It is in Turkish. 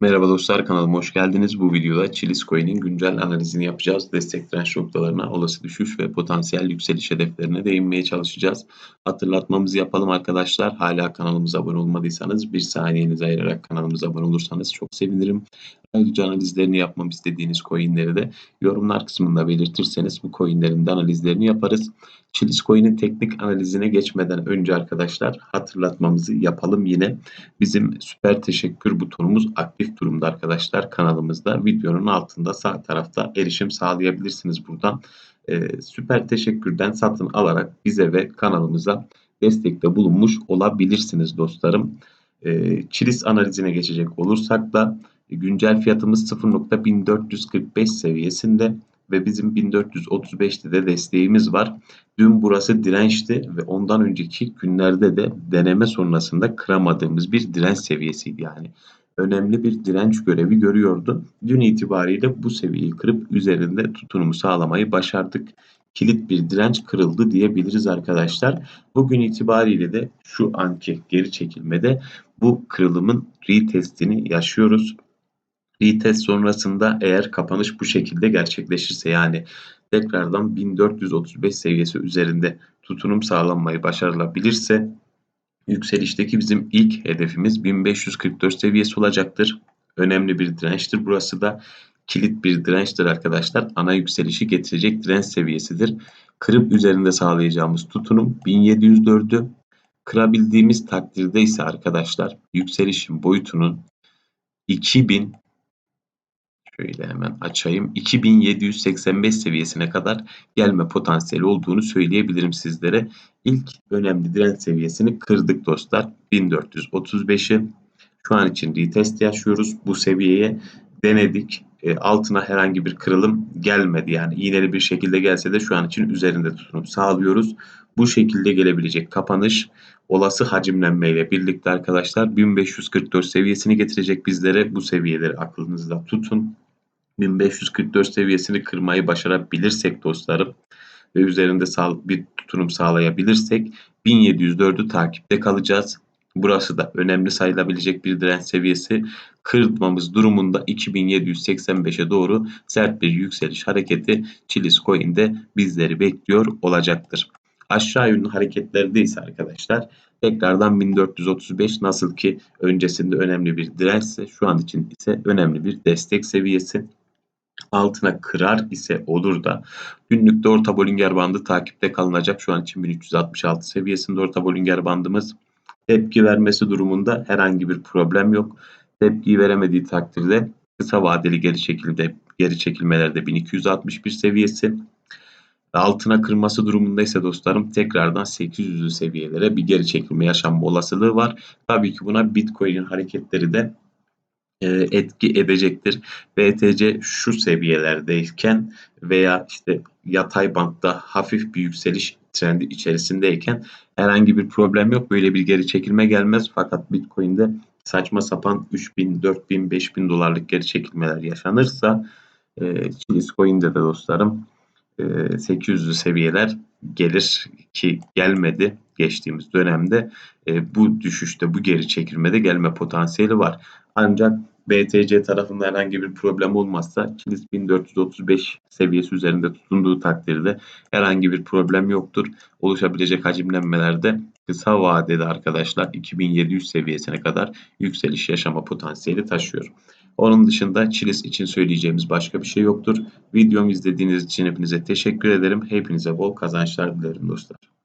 Merhaba dostlar kanalıma hoş geldiniz. Bu videoda Chilis Coin'in güncel analizini yapacağız. Destek direnç noktalarına, olası düşüş ve potansiyel yükseliş hedeflerine değinmeye çalışacağız. Hatırlatmamızı yapalım arkadaşlar. Hala kanalımıza abone olmadıysanız bir saniyenizi ayırarak kanalımıza abone olursanız çok sevinirim. Ayrıca analizlerini yapmam istediğiniz coinleri de yorumlar kısmında belirtirseniz bu coinlerin de analizlerini yaparız. Chilis Coin'in teknik analizine geçmeden önce arkadaşlar hatırlatmamızı yapalım yine. Bizim süper teşekkür butonumuz aktif durumda arkadaşlar kanalımızda. Videonun altında sağ tarafta erişim sağlayabilirsiniz buradan. Ee, süper teşekkürden satın alarak bize ve kanalımıza destekte bulunmuş olabilirsiniz dostlarım. Ee, Chilis analizine geçecek olursak da güncel fiyatımız 0.1445 seviyesinde ve bizim 1435'te de desteğimiz var. Dün burası dirençti ve ondan önceki günlerde de deneme sonrasında kıramadığımız bir direnç seviyesiydi yani. Önemli bir direnç görevi görüyordu. Dün itibariyle bu seviyeyi kırıp üzerinde tutunumu sağlamayı başardık. Kilit bir direnç kırıldı diyebiliriz arkadaşlar. Bugün itibariyle de şu anki geri çekilmede bu kırılımın retestini yaşıyoruz retest sonrasında eğer kapanış bu şekilde gerçekleşirse yani tekrardan 1435 seviyesi üzerinde tutunum sağlanmayı başarılabilirse yükselişteki bizim ilk hedefimiz 1544 seviyesi olacaktır. Önemli bir dirençtir burası da. Kilit bir dirençtir arkadaşlar. Ana yükselişi getirecek direnç seviyesidir. Kırıp üzerinde sağlayacağımız tutunum 1704'ü. Kırabildiğimiz takdirde ise arkadaşlar yükselişin boyutunun 2000 Şöyle hemen açayım. 2785 seviyesine kadar gelme potansiyeli olduğunu söyleyebilirim sizlere. İlk önemli direnç seviyesini kırdık dostlar. 1435'i. Şu an için retest yaşıyoruz. Bu seviyeye denedik. E, altına herhangi bir kırılım gelmedi. Yani iğneli bir şekilde gelse de şu an için üzerinde tutunup sağlıyoruz. Bu şekilde gelebilecek kapanış olası hacimlenmeyle birlikte arkadaşlar 1544 seviyesini getirecek bizlere. Bu seviyeleri aklınızda tutun. 1544 seviyesini kırmayı başarabilirsek dostlarım ve üzerinde bir tutunum sağlayabilirsek 1704'ü takipte kalacağız. Burası da önemli sayılabilecek bir direnç seviyesi. Kırılmamız durumunda 2785'e doğru sert bir yükseliş hareketi Chilis Coin'de bizleri bekliyor olacaktır. Aşağı yönlü hareketlerde ise arkadaşlar tekrardan 1435 nasıl ki öncesinde önemli bir dirençse şu an için ise önemli bir destek seviyesi altına kırar ise olur da günlükte orta Bollinger bandı takipte kalınacak. Şu an için 1366 seviyesinde orta Bollinger bandımız. Tepki vermesi durumunda herhangi bir problem yok. Tepki veremediği takdirde kısa vadeli geri çekilde geri çekilmelerde 1261 seviyesi. Altına kırması durumunda ise dostlarım tekrardan 800'lü seviyelere bir geri çekilme yaşanma olasılığı var. Tabii ki buna Bitcoin'in hareketleri de etki edecektir. BTC şu seviyelerdeyken veya işte yatay bantta hafif bir yükseliş trendi içerisindeyken herhangi bir problem yok. Böyle bir geri çekilme gelmez. Fakat Bitcoin'de saçma sapan 3000, 4000, 5000 dolarlık geri çekilmeler yaşanırsa e, Chilis Coin'de de dostlarım e, 800'lü seviyeler gelir ki gelmedi geçtiğimiz dönemde e, bu düşüşte bu geri çekilmede gelme potansiyeli var. Ancak BTC tarafında herhangi bir problem olmazsa Kilis 1435 seviyesi üzerinde tutunduğu takdirde herhangi bir problem yoktur. Oluşabilecek hacimlenmelerde kısa vadede arkadaşlar 2700 seviyesine kadar yükseliş yaşama potansiyeli taşıyor. Onun dışında Chilis için söyleyeceğimiz başka bir şey yoktur. Videomu izlediğiniz için hepinize teşekkür ederim. Hepinize bol kazançlar dilerim dostlar.